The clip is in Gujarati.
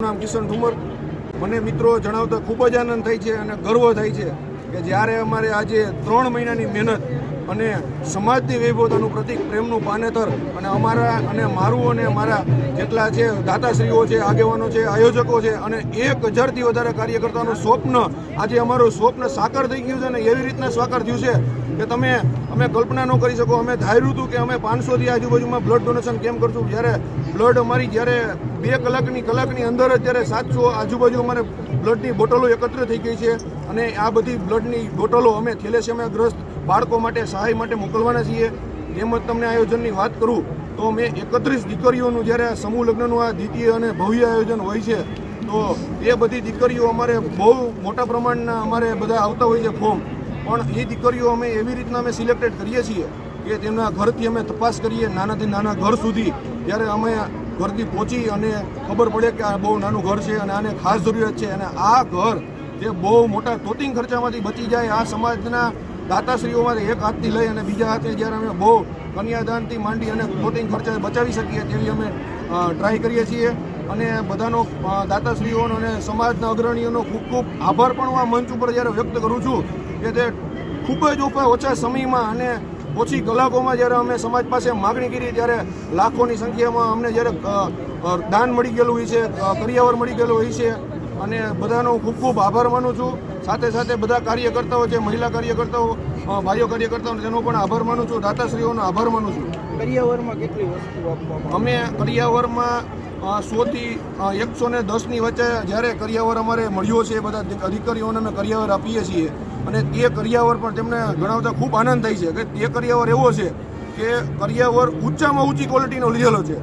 નામ કિશન ઠુમર. મને મિત્રો જણાવતા ખૂબ જ આનંદ થાય છે અને ગર્વ થાય છે કે જ્યારે અમારે આજે ત્રણ મહિનાની મહેનત અને સમાજની વૈભવતાનું પ્રતિક પ્રેમનું પાનેતર અને અમારા અને મારું અને મારા જેટલા છે દાતાશ્રીઓ છે, આગેવાનો છે, આયોજકો છે અને એક હજારથી વધારે કાર્યકર્તાનું સ્વપ્ન આજે અમારું સ્વપ્ન સાકાર થઈ ગયું છે અને એવી રીતના સાકાર થયું છે કે તમે, અમે કલ્પના ન કરી શકો, અમે ધાર્યું હતું કે અમે પાંચસોથી આજુબાજુમાં બ્લડ ડોનેશન કેમ કરશું? જ્યારે બ્લડ અમારી, જ્યારે બે કલાકની કલાકની અંદર જ જ્યારે સાતસો આજુબાજુ અમારે બ્લડની બોટલો એકત્ર થઈ ગઈ છે અને આ બધી બ્લડની બોટલો અમે થેલેસેમિયાગ્રસ્ત બાળકો માટે સહાય માટે મોકલવાના છીએ. તેમજ તમને આયોજનની વાત કરું, તો મેં એકત્રીસ દીકરીઓનું જ્યારે સમૂહ લગ્નનું આ દ્વિતીય અને ભવ્ય આયોજન હોય છે, તો એ બધી દીકરીઓ અમારે બહુ મોટા પ્રમાણના અમારે બધા આવતા હોય છે ફોર્મ પણ એ દીકરીઓ અમે એવી રીતના અમે સિલેક્ટેડ કરીએ છીએ કે તેમના ઘરથી અમે તપાસ કરીએ નાનાથી નાના ઘર સુધી. ત્યારે અમે ઘરથી પહોંચી અને ખબર પડે કે આ બહુ નાનું ઘર છે અને આને ખાસ જરૂરિયાત છે અને આ ઘર જે બહુ મોટા તોતિંગ ખર્ચામાંથી બચી જાય, આ સમાજના દાતાશ્રીઓમાંથી એક હાથથી લઈ અને બીજા હાથે જ્યારે અમે બહુ કન્યાદાનથી માંડી અને તોતિંગ ખર્ચા બચાવી શકીએ તેવી અમે ટ્રાય કરીએ છીએ. અને બધાનો દાતાશ્રીઓનો અને સમાજના અગ્રણીઓનો ખૂબ ખૂબ આભાર પણ હું આ મંચ ઉપર જ્યારે વ્યક્ત કરું છું કે તે ખૂબ જ ઓછા સમયમાં અને ઓછી કલાકોમાં જ્યારે અમે સમાજ પાસે માગણી કરી ત્યારે લાખોની સંખ્યામાં અમને જ્યારે દાન મળી ગયેલું હોય છે કરિયાવર મળી ગયેલું હોય છે અને બધાનો ખૂબ ખૂબ આભાર માનું છું. સાથે સાથે બધા કાર્યકર્તાઓ જે મહિલા કાર્યકર્તાઓ ભાઈઓ કાર્યકર્તાઓ તેનો પણ આભાર માનું છું. દાતાશ્રીઓનો આભાર માનું છું. કરિયાવરમાં કેટલી વસ્તુ આપવામાં અમે કરિયાવરમાં સોથી એકસો ને દસની વચ્ચે જ્યારે કરિયાવર અમારે મળ્યો છે બધા અધિકારીઓને અમે કરિયાવર આપીએ છીએ. અને તે કરિયાવર પણ તેમને ગણાવતા ખૂબ આનંદ થાય છે કે તે કરિયાવર એવો છે કે કરિયાવર ઊંચામાં ઊંચી ક્વોલિટીનો લીધેલો છે.